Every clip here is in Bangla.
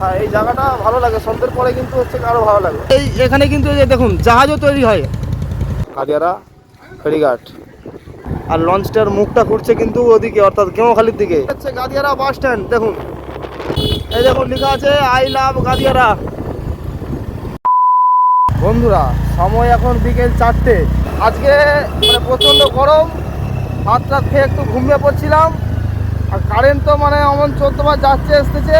হ্যাঁ এই জায়গাটা ভালো লাগে সন্ধ্যের পরে কিন্তু হচ্ছে আরও ভালো লাগে। এই এখানে কিন্তু এই যে দেখুন জাহাজও তৈরি হয়। কাদিয়ারা ফেরিঘাট। আর লঞ্চটার মুখটা করছে কিন্তু ওদিকে অর্থাৎ গেঁওখালির দিকে। হচ্ছে গাদিয়ারা বাস স্ট্যান্ড দেখুন। এই দেখুন লেখা আছে আই লাভ গাদিয়ারা বন্ধুরা সময় এখন বিকেল চারটে। আজকে মানে প্রচণ্ড গরম হাত রাত খেয়ে একটু ঘুমিয়ে পড়ছিলাম। আর কারেন্ট তো মানে এমন চোদ্দবার যাচ্ছে আসতেছে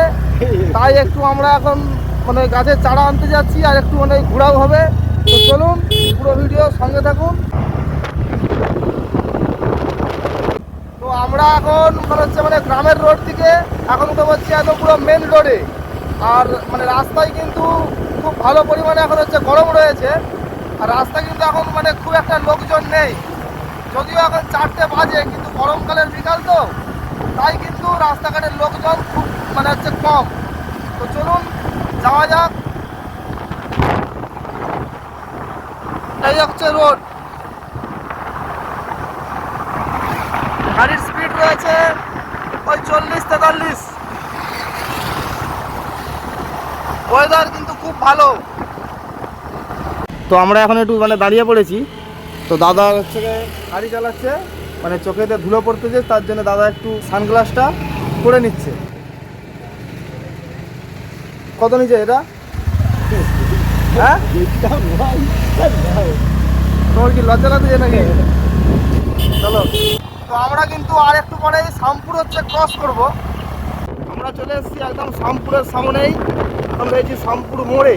তাই একটু আমরা এখন মানে গাছের চারা আনতে যাচ্ছি আর একটু মানে ঘোরাও হবে। তো চলুন, পুরো ভিডিও সঙ্গে থাকুন। তো আমরা এখন মনে হচ্ছে মানে গ্রামের রোড থেকে এখন তো হচ্ছে একদম পুরো মেন রোডে আর মানে রাস্তায় কিন্তু খুব ভালো পরিমাণে এখন হচ্ছে গরম রয়েছে। আর রাস্তা কিন্তু এখন মানে খুব একটা লোকজন নেই। যদিও এখন চারটে বাজে, কিন্তু গরমকালের বিকাল তো। তাই কিন্তু রাস্তাঘাটের লোকজন খুব মানে হচ্ছে কম। তো চলুন, যাওয়া যাক। এই হচ্ছে রোড। গাড়ির স্পিড রয়েছে ওই চল্লিশ তেতাল্লিশ। ওয়েদার কিন্তু খুব ভালো। তো আমরা এখন একটু মানে দাঁড়িয়ে পড়েছি। তো দাদা হচ্ছে গাড়ি চালাচ্ছে মানে চোখেতে ধুলো পড়তেছে, তার জন্য দাদা একটু সানগ্লাসটা পরে নিচ্ছে। কত নিচে এটা? হ্যাঁ? তোমার কি লজ্জা লাগছে নাকি? চলো। তো আমরা কিন্তু আর একটু পরে শামপুর হচ্ছে ক্রস করব। আমরা চলে এসেছি একদম শামপুরের সামনেই। এখন রয়েছি শামপুর মোড়ে।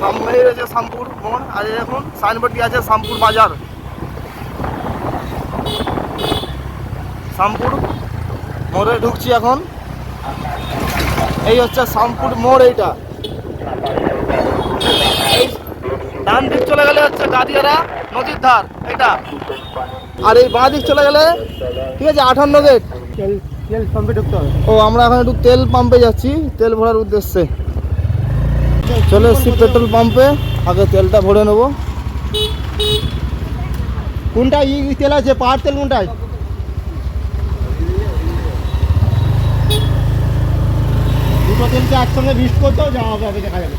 সামনেই রয়েছে শামপুর মোড়। আর এখন সাইনবোর্ডটি আছে শামপুর বাজার। শামপুর মোড়ে ঢুকছি এখন। এই হচ্ছে শামপুর মোড় এইটা। এই ডান দিক চলে গেলে হচ্ছে গাদিয়ারা নদীর ধার এটা আর এই বাঁ দিক চলে গেলে ঠিক আছে আঠান্ন গেট তেল পাম্পে ঢুকতে হবে। ও আমরা এখন একটু তেল পাম্পে যাচ্ছি তেল ভরার উদ্দেশ্যে। চলে এসছি পেট্রোল পাম্পে আগে তেলটা ভরে নেব। কোনটা ই তেল আছে পাহাড় তেল কোনটায় দুটো তেলকে একসঙ্গে মিক্স করতেও যাওয়া হবে আগে দেখা যাবে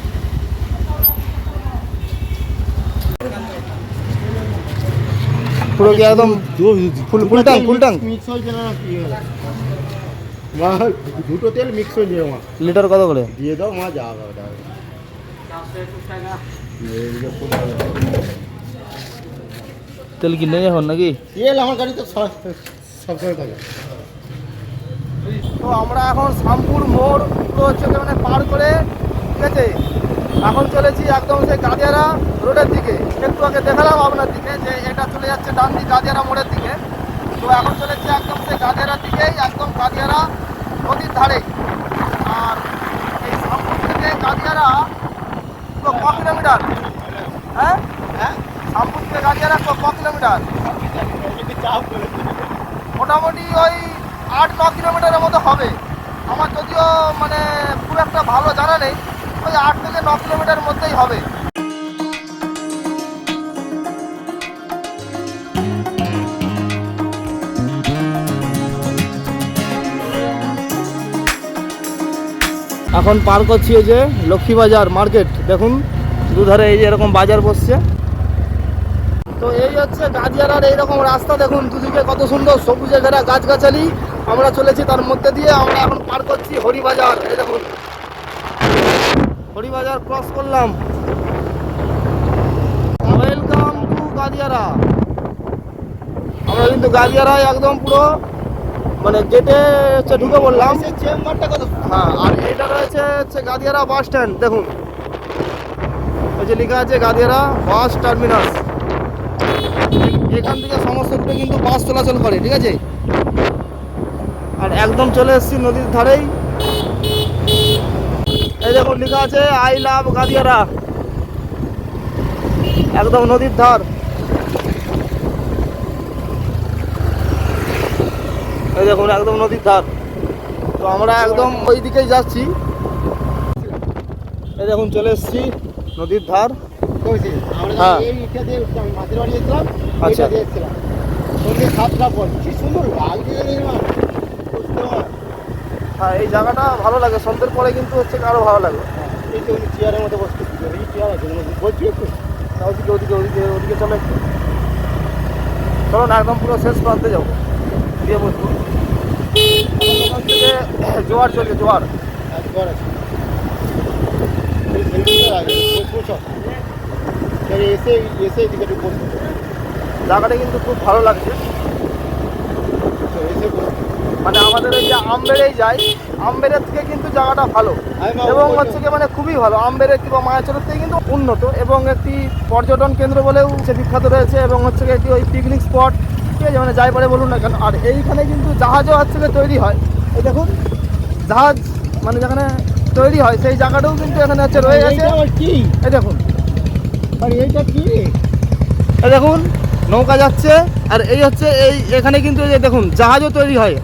পুরো কি একদম full full tank full tank mix হয়েছে না কি হলো? মা দুটো তেল মিক্স হয়ে যাবে মা লিটার কত করে দিয়ে দাও মা যা হবে ওটা এইদিকে ফুল হবে। তেল কিনে এখন নাকি তেল আমার গাড়িতে সব সবসময় থাকে তো আমরা এখন শামপুর মোড় পুরো হচ্ছে মানে পার করে ঠিক আছে? এখন চলেছি একদম সেই গাদিয়ারা রোডের দিকে। একটু আগে দেখালাম আপনার দিকে যে এটা চলে যাচ্ছে ডান দিক গাদিয়ারা মোড়ের দিকে। তো এখন চলেছি একদম সেই গাদিয়ারার দিকেই একদম গাদিয়ারা নদীর ধারে। আর এই শামপুর থেকে গাদিয়ারা পুরো ক কিলোমিটার? হ্যাঁ? হ্যাঁ? শামপুর থেকে গাদিয়ারা ক কিলোমিটার? মোটামুটি ওই আট, ন কিলোমিটারের মতো হবে। আমার যদিও মানে খুব একটা ভালো জানা নেই ওই আট থেকে ন কিলোমিটার মধ্যেই হবে। এখন পার করছি এই যে লক্ষ্মীবাজার মার্কেট। দেখুন, দুধারে এই যে এরকম বাজার বসছে। তো এই হচ্ছে গাজিয়ারার এইরকম রাস্তা, দেখুন, দুদিকে কত সুন্দর সবুজে ঘেরা গাছগাছালি। আমরা চলেছি তার মধ্যে দিয়ে আমরা এখন পার করছি হরিবাজার। এই দেখুন। হরিবাজার ক্রস করলাম। ওয়েলকাম টু গাদিয়ারা আমরা কিন্তু গাদিয়ারায় একদম পুরো মানে গেটে হচ্ছে ঢুকে কত হ্যাঁ আর এটা রয়েছে হচ্ছে গাদিয়ারা বাস স্ট্যান্ড দেখুন। ওই যে লেখা আছে গাদিয়ারা বাস টার্মিনাস এখান থেকে সমস্ত রুটে কিন্তু বাস চলাচল করে ঠিক আছে? আর একদম চলে এসেছি নদীর ধারেই। এই দেখুন লেখা আছে আই লাভ গাদিয়ারা। একদম নদীর ধার। এই দেখুন একদম নদীর ধার। তো আমরা একদম ওই দিকেই যাচ্ছি। এই দেখুন চলে এসেছি নদীর ধার। কইছে আমরা হ্যাঁ। আচ্ছা। সন্ধ্যে সাতটা পর কি সুন্দর লাগছে হ্যাঁ এই জায়গাটা ভালো লাগে। সন্ধ্যের পরে কিন্তু হচ্ছে আরও ভালো লাগে। এই উনি চেয়ারের মধ্যে বসতে এই চেয়ার আছে বলছি একটু। ওদিকে ওদিকে ওদিকে ওদিকে চলো একটু। চলো না একদম পুরো শেষ প্রান্তে যাব। দিয়ে বসবো। জোয়ার চলছে জোয়ার। আছে। বসবো চল এবারে এসে এসে এদিকে জায়গাটা কিন্তু খুব ভালো লাগছে। মানে আমাদের এই যে আমবেড়েই যাই আমবেড়ের থেকে কিন্তু জায়গাটা ভালো। এবং হচ্ছে কি মানে খুবই ভালো। আমবেড়ে কিংবা মায়াচরের থেকে কিন্তু উন্নত এবং একটি পর্যটন কেন্দ্র বলেও সে বিখ্যাত রয়েছে এবং হচ্ছে কি একটি ওই পিকনিক স্পট ঠিক আছে মানে যাই পারে বলুন না কেন। আর এইখানে কিন্তু জাহাজও হচ্ছে তৈরি হয়। এই দেখুন জাহাজ মানে যেখানে তৈরি হয় সেই জায়গাটাও কিন্তু এখানে হচ্ছে রয়ে গেছে। এই দেখুন। আর এইটা কি? দেখুন নৌকা যাচ্ছে। আর এই হচ্ছে এই এখানে কিন্তু এই দেখুন জাহাজও তৈরি হয়।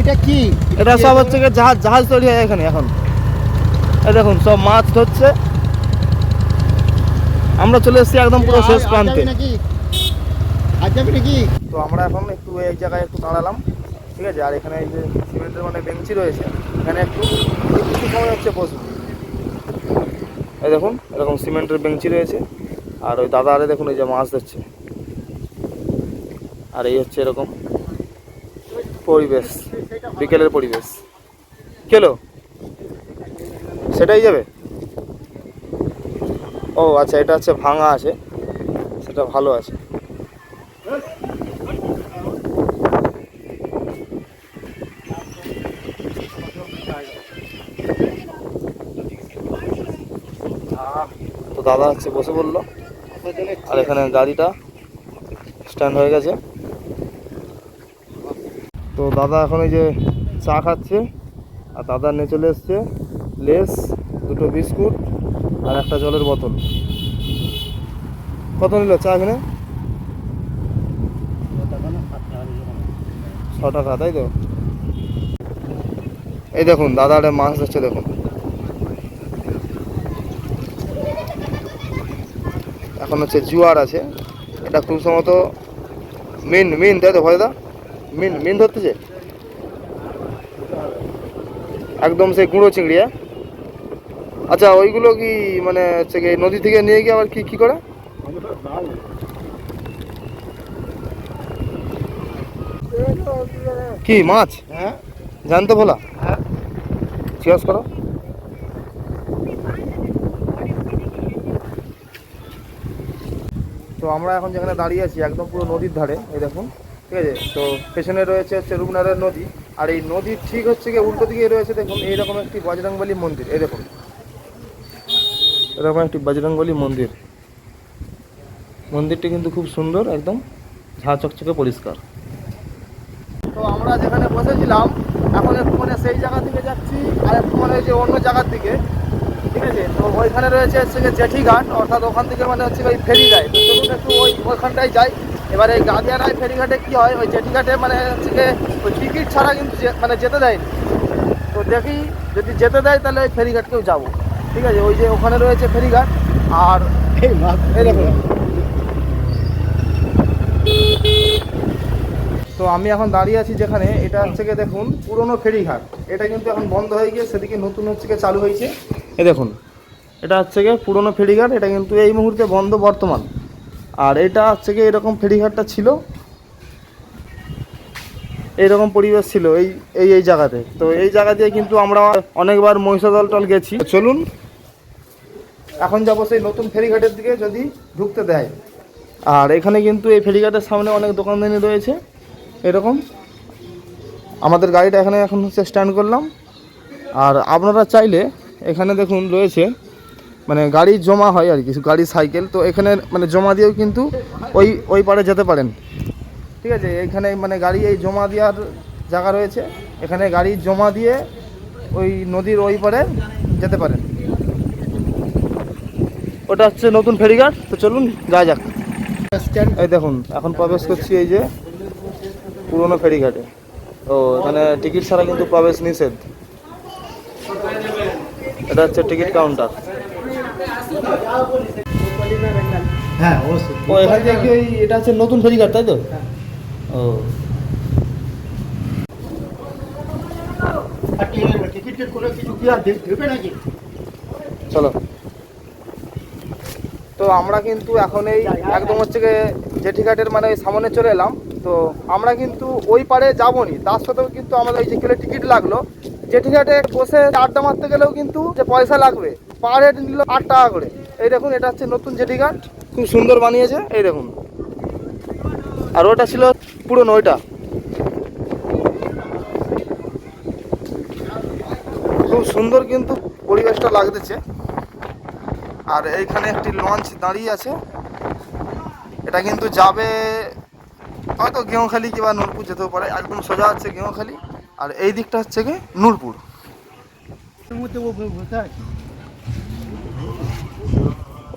এটা কি? এটা সব হচ্ছে জাহাজ জাহাজ তৈরি হয় এখানে এখন। এই দেখুন সব মাছ ধরছে। আমরা চলে এসেছি একদম পুরো শেষ প্রান্তে। তো আমরা এখন একটু এই জায়গায় একটু দাঁড়ালাম ঠিক আছে? আর এখানে এই যে সিমেন্টের মানে বেঞ্চি রয়েছে এখানে একটু কিছু সময় হচ্ছে বসবো। এই দেখুন এরকম সিমেন্টের বেঞ্চি রয়েছে আর ওই দাদা আরে দেখুন এই যে মাছ ধরছে। আর এই হচ্ছে এরকম পরিবেশ। বিকেলের পরিবেশ। কেলো সেটাই যাবে? ও আচ্ছা এটা হচ্ছে ভাঙা আছে। সেটা ভালো আছে। তো দাদা হচ্ছে বসে বলল। আর এখানে গাড়িটা স্ট্যান্ড হয়ে গেছে। তো দাদা এখন এই যে চা খাচ্ছে, আর দাদার নিয়ে চলে এসছে লেস, দুটো বিস্কুট আর একটা জলের বোতল। কত নিল চা এখানে? ছ টাকা, তাই তো? এই দেখুন, দাদা একটা মাছ ধরছে দেখুন। এখন হচ্ছে জুয়ার আছে, এটা খুব সম্ভবত মিন মিন, তাই তো ভয়দা মিন মিন ধরতেছে একদম সেই গুঁড়ো চিংড়ি হ্যাঁ? আচ্ছা ওইগুলো কি মানে হচ্ছে কি নদী থেকে নিয়ে গিয়ে আবার কি কি করে? কি মাছ? হ্যাঁ। জানতো বলা হ্যাঁ। জিজ্ঞাস করো। তো আমরা এখন যেখানে দাঁড়িয়ে আছি একদম পুরো নদীর ধারে এই দেখুন। ঠিক আছে? তো পেছনে রয়েছে হচ্ছে রূপনারায়ণ নদী। আর এই নদীর ঠিক হচ্ছে গিয়ে উল্টো দিকে রয়েছে, দেখুন, এইরকম একটি বজরংবলী মন্দির। এই দেখুন, এরকম একটি বজরংবলী মন্দির। মন্দিরটি কিন্তু খুব সুন্দর, একদম ঝা চকচকে পরিষ্কার। তো আমরা যেখানে বসেছিলাম, এখন একটু মানে সেই জায়গা থেকে যাচ্ছি, আর একটু মানে যে অন্য জায়গার দিকে। ঠিক আছে? তো ওইখানে রয়েছে হচ্ছে গিয়ে জেঠি ঘাট, অর্থাৎ ওখান থেকে মানে হচ্ছে ওই ফেরি যায়। তো একটু ওই ওইখানটায় যাই। এবার এই গাদিয়ারায় ফেরিঘাটে কী হয়? ওই জেঠি ঘাটে মানে হচ্ছে ওই টিকিট ছাড়া কিন্তু মানে যেতে দেয়নি। তো দেখি যদি যেতে দেয় তাহলে ওই ফেরিঘাটকেও যাব। ঠিক আছে? ওই যে ওখানে রয়েছে ফেরিঘাট। আর তো আমি এখন দাঁড়িয়ে আছি যেখানে, এটা হচ্ছে গিয়ে দেখুন পুরনো ফেরিঘাট। এটা কিন্তু এখন বন্ধ হয়ে গিয়ে সেদিকে নতুন হচ্ছে গিয়ে চালু হয়েছে। এ দেখুন। এটা হচ্ছে গিয়ে পুরনো ফেরিঘাট। এটা কিন্তু এই মুহূর্তে বন্ধ বর্তমান। আর এটা হচ্ছে কি এরকম ফেরিঘাটটা ছিল। এইরকম পরিবেশ ছিল এই এই এই জায়গাতে। তো এই জায়গা দিয়ে কিন্তু আমরা অনেকবার মহিষাদল টল গেছি। চলুন, এখন যাব সেই নতুন ফেরিঘাটের দিকে যদি ঢুকতে দেয়। আর এখানে কিন্তু এই ফেরিঘাটের সামনে অনেক দোকানদানি রয়েছে, এরকম। আমাদের গাড়িটা এখানে এখন হচ্ছে স্ট্যান্ড করলাম। আর আপনারা চাইলে এখানে দেখুন রয়েছে মানে গাড়ি জমা হয় আর কি গাড়ি, সাইকেল, তো এখানে মানে জমা দিয়েও কিন্তু ওই ওই পারে যেতে পারেন। ঠিক আছে, এখানে মানে গাড়ি এই জমা দেওয়ার জায়গা রয়েছে। এখানে গাড়ি জমা দিয়ে ওই নদীর ওই পারে যেতে পারেন। ওটা হচ্ছে নতুন ফেরিঘাট, তো চলুন যা যাক। এই দেখুন, এখন প্রবেশ করছি এই যে পুরনো ফেরিঘাটে। ও এখানে টিকিট ছাড়া কিন্তু প্রবেশ নিষেধ। এটা হচ্ছে টিকিট কাউন্টার। হ্যাঁ অবশ্যই। ও এখান থেকে কি ওই এটা হচ্ছে নতুন ফেরিঘাট তাই তো? ও। টিকিট কোনো কিছু কি আর দে- দেবে চলো। তো আমরা কিন্তু এখন এই একদম হচ্ছে গিয়ে জেঠিঘাটের মানে ওই সামনে চলে এলাম। তো আমরা কিন্তু ওই পারে যাবনি। তার সাথেও কিন্তু আমাদের ওই যে টিকিট লাগল। জেঠিঘাটে বসে আড্ডা মারতে গেলেও কিন্তু যে পয়সা লাগবে। পার হেড নিল আট টাকা করে। এই দেখুন, এটা হচ্ছে নতুন জেঠিঘাট খুব সুন্দর বানিয়েছে। এই দেখুন। আর ওটা ছিল পুরনো ওইটা খুব সুন্দর কিন্তু পরিবেশটা লাগতেছে। আর এইখানে একটি লঞ্চ দাঁড়িয়ে আছে। এটা কিন্তু যাবে হয়তো গেঁওখালি কিংবা নূরপুর যেতেও পারে। একদম সোজা হচ্ছে গেঁওখালি। আর এই দিকটা হচ্ছে কি নূরপুর এর মধ্যে ও বসে আছে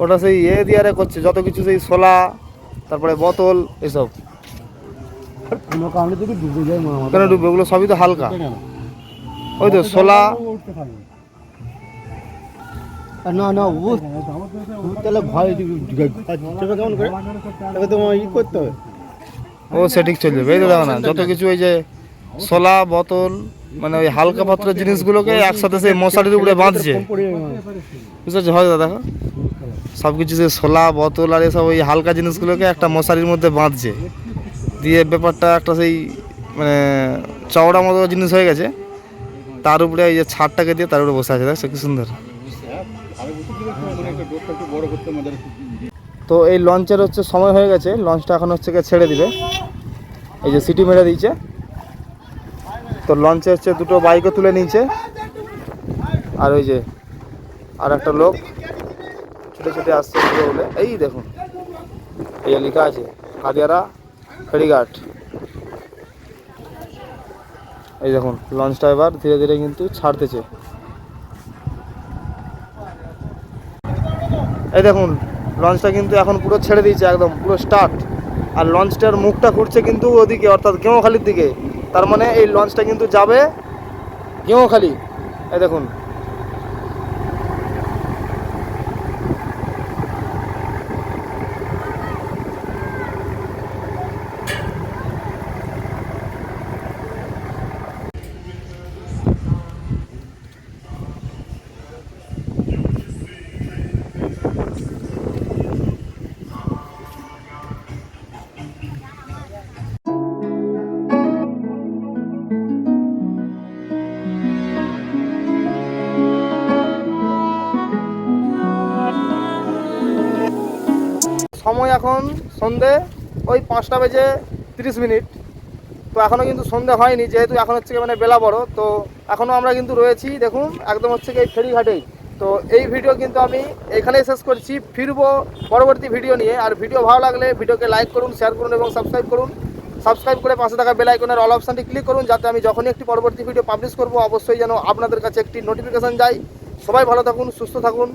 ওটা সেই এ দিয়ে করছে যত কিছু সেই সোলা তারপরে বোতল এসব। কোনো ডুবে ডুববে? ওগুলো সবই তো হালকা। ওই তো সোলা না। না ও তাহলে ভয় চলবে কেমন করে? তবে তো ই করতে হবে। ও সেটিক চলে যাবে এই তো দেখো না যত কিছু ওই যে সোলা বোতল মানে ওই হালকা পাত্র জিনিসগুলোকে একসাথে সেই মশারির উপরে বাঁধছে। যাবে বুঝতে পারছ? হয় দাদা দেখো। সব কিছু যে সোলা বোতল আর এসব ওই হালকা জিনিসগুলোকে একটা মশারির মধ্যে বাঁধছে। দিয়ে ব্যাপারটা একটা সেই মানে চওড়া মতো জিনিস হয়ে গেছে। তার উপরে এই যে ছাদটাকে দিয়ে তার উপরে বসে আছে, দেখছ কি সুন্দর? তো এই লঞ্চের হচ্ছে সময় হয়ে গেছে, লঞ্চটা এখন হচ্ছে গিয়ে ছেড়ে দিবে। এই যে সিটি মেরে দিয়েছে। তো লঞ্চে হচ্ছে দুটো বাইকও তুলে নিয়েছে। আর ওই যে আর একটা লোক। ছুটে ছুটে আসছে বলে, এই দেখুন, এই লেখা আছে, কাদিয়ারা ফেরিঘাট। এই দেখুন লঞ্চটা এবার ধীরে ধীরে কিন্তু ছাড়তেছে। এই দেখুন লঞ্চটা কিন্তু এখন পুরো ছেড়ে দিয়েছে একদম, পুরো স্টার্ট আর লঞ্চটার মুখটা ঘুরছে কিন্তু ওদিকে, অর্থাৎ গেঁওখালির দিকে। তার মানে এই লঞ্চটা কিন্তু যাবে গেঁওখালি এই দেখুন সময় এখন সন্ধে ওই পাঁচটা বেজে তিরিশ মিনিট। তো এখনও কিন্তু সন্ধে হয়নি, যেহেতু এখন হচ্ছে মানে বেলা বড়, তো এখনও আমরা কিন্তু রয়েছি, দেখুন, একদম হচ্ছে এই ফেরিঘাটেই। তো এই ভিডিও কিন্তু আমি এখানেই শেষ করছি, ফিরবো পরবর্তী ভিডিও নিয়ে। আর ভিডিও ভালো লাগলে ভিডিওকে লাইক করুন শেয়ার করুন এবং সাবস্ক্রাইব করুন। সাবস্ক্রাইব করে পাশে থাকা বেল আইকনের অল অপশানটি ক্লিক করুন, যাতে আমি যখনই একটি পরবর্তী ভিডিও পাবলিশ করব, অবশ্যই যেন আপনাদের কাছে একটি নোটিফিকেশন যায়। সবাই ভালো থাকুন, সুস্থ থাকুন।